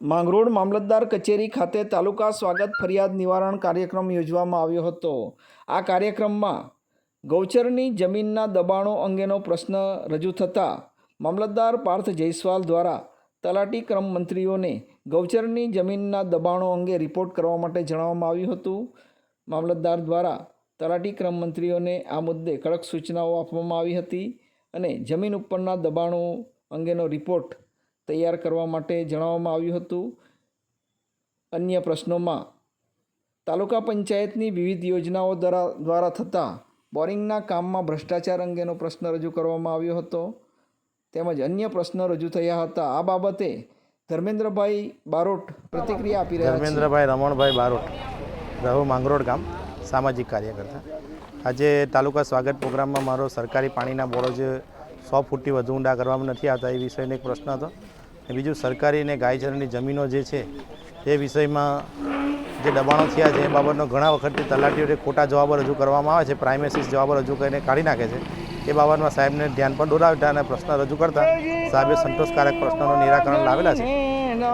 માંગરોળ મામલતદાર કચેરી ખાતે તાલુકા સ્વાગત ફરિયાદ નિવારણ કાર્યક્રમ યોજવામાં આવ્યો હતો. આ કાર્યક્રમમાં ગૌચરની જમીનના દબાણો અંગેનો પ્રશ્ન રજૂ થતાં મામલતદાર પાર્થ જયસ્વાલ દ્વારા તલાટી ક્રમ મંત્રીઓને ગૌચરની જમીનના દબાણો અંગે રિપોર્ટ કરવા માટે જણાવવામાં આવ્યું હતું. મામલતદાર દ્વારા તલાટી ક્રમ મંત્રીઓને આ મુદ્દે કડક સૂચનાઓ આપવામાં આવી હતી અને જમીન ઉપરના દબાણો અંગેનો રિપોર્ટ તૈયાર કરવા માટે જણાવવામાં આવ્યું હતું. અન્ય પ્રશ્નોમાં, તાલુકા પંચાયતની વિવિધ યોજનાઓ દ્વારા દ્વારા થતા બોરિંગના કામમાં ભ્રષ્ટાચાર અંગેનો પ્રશ્ન રજૂ કરવામાં આવ્યો હતો. તેમજ અન્ય પ્રશ્નો રજૂ થયા હતા. આ બાબતે ધર્મેન્દ્રભાઈ બારોટ પ્રતિક્રિયા આપી રહ્યા ધર્મેન્દ્રભાઈ રમણભાઈ બારોટ, રહો માંગરોળ ગામ, સામાજિક કાર્યકર્તા. આજે તાલુકા સ્વાગત પ્રોગ્રામમાં મારો સરકારી પાણીના બોર્ડ જે સો ફૂટથી વધુ ઊંડા કરવામાં નથી આવતા એ વિષયનો એક પ્રશ્ન હતો. અને બીજું સરકારી અને ગાયચરની જમીનો જે છે, એ વિષયમાં જે દબાણો થયા છે એ બાબતનો ઘણા વખતથી તલાટીઓને ખોટા જવાબો રજૂ કરવામાં આવે છે પ્રાઇમેસીસ જવાબો રજૂ કરીને કાઢી નાખે છે. એ બાબતમાં સાહેબને ધ્યાન પર દોરાવતા અને પ્રશ્ન રજૂ કરતા. સાહેબે સંતોષકારક પ્રશ્નોનું નિરાકરણ લાવેલા છે.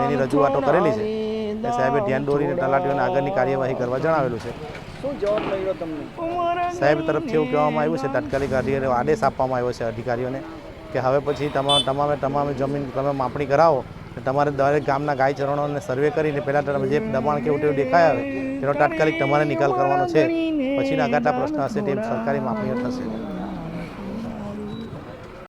એની રજૂઆતો કરેલી છે. એ સાહેબે ધ્યાન દોરીને તલાટીઓને આગળની કાર્યવાહી કરવા જણાવેલું છે. શું જવાબ મળ્યો તમને? સાહેબ તરફથી એવું કહેવામાં આવ્યું છે તાત્કાલિક અધિકારીઓ આદેશ આપવામાં આવ્યો છે અધિકારીઓને કે હવે પછી તમામ તમામે તમામે જમીન તમે માપણી કરાવો અને તમારે દરેક ગામના ગાય ચરણોને સર્વે કરીને પહેલાં તમે જે દબાણ કેવું તેવું દેખાય આવે તેનો તાત્કાલિક તમારે નિકાલ કરવાનો છે. પછીના આગળના પ્રશ્ન હશે તેમ સરકારી માપણીઓ થશે.